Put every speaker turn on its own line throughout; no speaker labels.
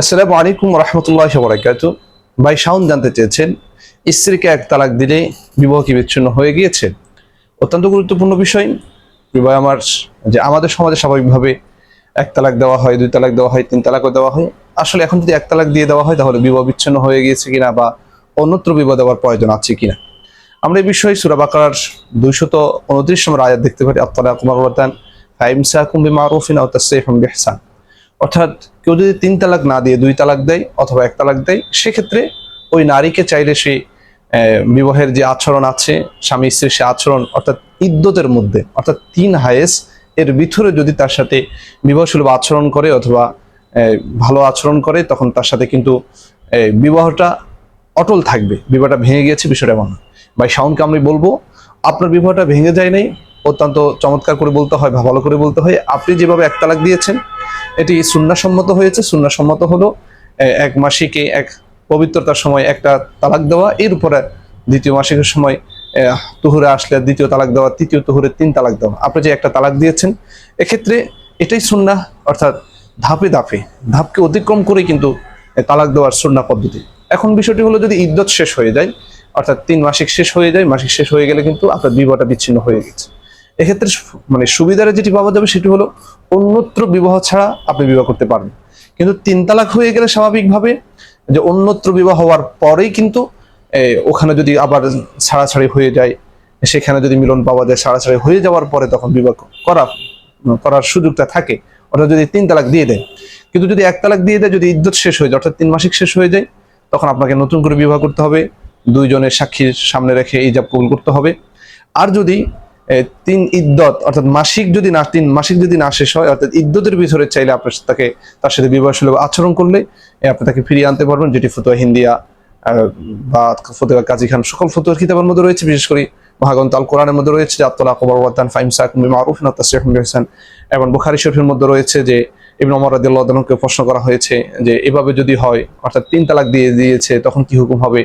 আসসালামু আলাইকুম রহমতুল্লাহ বরাকাত। ভাই শাউন জানতে চেয়েছেন, স্ত্রীকে এক তালাক দিলে বিবাহ কি বিচ্ছিন্ন হয়ে গিয়েছে? অত্যন্ত গুরুত্বপূর্ণ বিষয়। বিবাহ আমার, যে আমাদের সমাজে স্বাভাবিকভাবে এক তালাক দেওয়া হয়, দুই তালাক দেওয়া হয়, তিন তালাকও দেওয়া হয়। আসলে এখন যদি এক তালাক দিয়ে দেওয়া হয়, তাহলে বিবাহ বিচ্ছিন্ন হয়ে গিয়েছে কিনা বা অন্যত্র বিবাহ দেওয়ার প্রয়োজন আছে কিনা? আমরা এই বিষয়ে সুরাবাকার দুইশত উনত্রিশ নম্বর আয়াত দেখতে পারি আত্মালা কুমার বর্তান ফাইমসা কুম্বি মারুফিন ও তাসেফম বিহসান। অর্থাৎ কেউ যদি তিন তালাক না দিয়ে দুই তালাক দেয় অথবা এক তালাক দেয়, সেক্ষেত্রে ওই নারীকে চাইলে সে বিবাহের যে আচরণ আছে, স্বামী স্ত্রীর সে আচরণ অর্থাৎ ইদ্যতের মধ্যে, অর্থাৎ তিন হায়েস, এর ভিতরে যদি তার সাথে বিবাহ সুলভ আচরণ করে অথবা ভালো আচরণ করে, তখন তার সাথে কিন্তু বিবাহটা অটল থাকবে বিবাহটা ভেঙে গিয়েছে, বিষয়টা এমন। ভাই, শাওনকে আমি বলব, আপনার বিবাহটা ভেঙে যায় নাই, অত্যন্ত চমৎকার করে বলতে হয় ভালো করে বলতে হয়, আপনি যেভাবে এক তালাক দিয়েছেন এটি সুন্নাসম্মত হয়েছে। সুন্নাসম্মত হলো এক মাসিকে এক পবিত্রতার সময় একটা তালাক দেওয়া, এর উপরে দ্বিতীয় মাসিকের সময় তুহুরে আসলে দ্বিতীয় তালাক দেওয়া, তৃতীয় তুহুরে তিন তালাক দেওয়া। আপনি যে একটা তালাক দিয়েছেন, এক্ষেত্রে এটাই সুন্না অর্থাৎ ধাপে ধাপে, ধাপকে অতিক্রম করে কিন্তু তালাক দেওয়ার সুন্না পদ্ধতি। এখন বিষয়টি হলো, যদি ইদ্যত শেষ হয়ে যায়, অর্থাৎ তিন মাসিক শেষ হয়ে যায়, মাসিক শেষ হয়ে গেলে কিন্তু আপনার বিবাহটা বিচ্ছিন্ন হয়ে গেছে। এক্ষেত্রে মানে সুবিধাটা যেটি পাওয়া যাবে সেটি হলো অন্যত্র বিবাহ ছাড়া আপনি বিবাহ করতে পারবেন। কিন্তু তিন তালাক হয়ে গেলে স্বাভাবিকভাবে যে অন্যত্র বিবাহ হওয়ার পরেই কিন্তু ওখানে যদি আবার ছাড়াছাড়ি হয়ে যায়, সেখানে যদি মিলন পাওয়া যায়, ছাড়াছাড়ি হয়ে যাওয়ার পরে তখন বিবাহ করা করার সুযোগটা থাকে। অর্থাৎ যদি তিন তালাক দিয়ে দেয়। কিন্তু যদি এক তালাক দিয়ে দেয়, যদি ইদ্যত শেষ হয়ে যায়, অর্থাৎ তিন মাসিক শেষ হয়ে যায়, তখন আপনাকে নতুন করে বিবাহ করতে হবে। দুইজনের সাক্ষীর সামনে রেখে ইজাব কবুল করতে হবে। আর যদি তিন ইদ্যত, অর্থাৎ মাসিক যদি না, তিন মাসিক যদি না শেষ হয়, অর্থাৎ ইদ্যতের ভিতরে চাইলে আপনার তাকে, তার সাথে বিবাহ সুলভ আচরণ করলে আপনি তাকে ফিরিয়ে আনতে পারবেন। যেটি ফতুয়া হিন্দিয়া বা ফতুয়া কাজী খান, সকল ফতুয়ার কিতাবের মধ্যে রয়েছে। বিশেষ করে মহাগন্ত আল কোরআনের মধ্যে রয়েছে যে আত্মলা আকবর ওয়াদান ফাইম সাকুম মারুফ না তাসরিফ বিহসান, এবং বুখারি শরীফের মধ্যে রয়েছে যে ইবনে ওমর রাদিয়াল্লাহু আনহুকে প্রশ্ন করা হয়েছে যে, এভাবে যদি হয়, অর্থাৎ তিন তালাক দিয়ে দিয়েছে, তখন কি হুকুম হবে?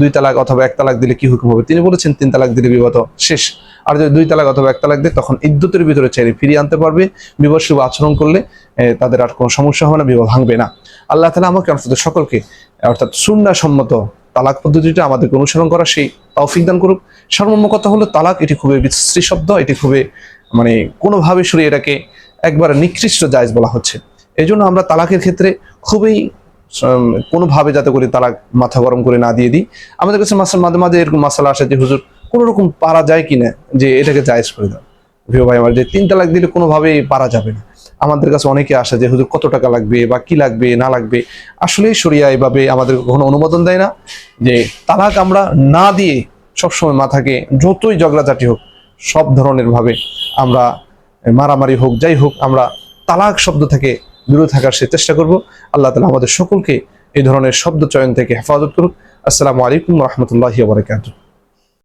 দুই তালাক অথবা এক তালাক দিলে কি হুকুম হবে? তিনি বলেছেন তিন তালাক দিলে বিবাহ শেষ। আর যদি দুই তালাক অথবা এক তালাক দেয়, তখন ইদ্যতের ভিতরে চাইলে ফিরিয়ে আনতে পারবে। বিবাহ শুভ আচরণ করলে তাদের আর কোনো সমস্যা হবে না বিবাহ ভাঙবে না। আল্লাহ তালা আমাকে অর্থাৎ সকলকে, অর্থাৎ সুন্না সম্মত তালাক পদ্ধতিটা আমাদেরকে অনুসরণ করা সেই তৌফিক দান করুক। সর্বম্ম কথা হলো, তালাক এটি খুবই বিশ্রী শব্দ, এটি খুবই মানে কোনোভাবে সরিয়ে এটাকে একবার নিকৃষ্ট জায়জ বলা হচ্ছে। এই জন্য আমরা তালাকের ক্ষেত্রে খুবই কোনোভাবে যাতে করে তালাক মাথা গরম করে না দিয়ে দিই। আমাদের কাছে মাঝে মাঝে এরকম মাসালা আসে যে, হুজুর, কোনো রকম পারা যায় কিনা যে, এটাকে জায়েজ করে দাও। ভিও ভাই আমার, যে, তিন তালাক দিলে কোনোভাবেই পারা যাবে না। আমাদের কাছে অনেকে আসে যে, হুজুর, কত টাকা লাগবে বা কি লাগবে, না লাগবে? আসলেই সরিয়া এভাবে আমাদের কখনো অনুমোদন দেয় না যে, তালাক আমরা না দিয়ে সবসময় মাথাকে যতই ঝগড়াঝাটি হোক, সব ধরনের ভাবে আমরা মারামারি হোক, যাই হোক, আমরা তালাক শব্দ থেকে দূরে থাকার সে চেষ্টা করব। আল্লাহ তালা আমাদের সকলকে এই ধরনের শব্দ চয়ন থেকে হেফাজত করুক। আসসালামু আলাইকুম রহমতুল্লাহ বারকাতুহ।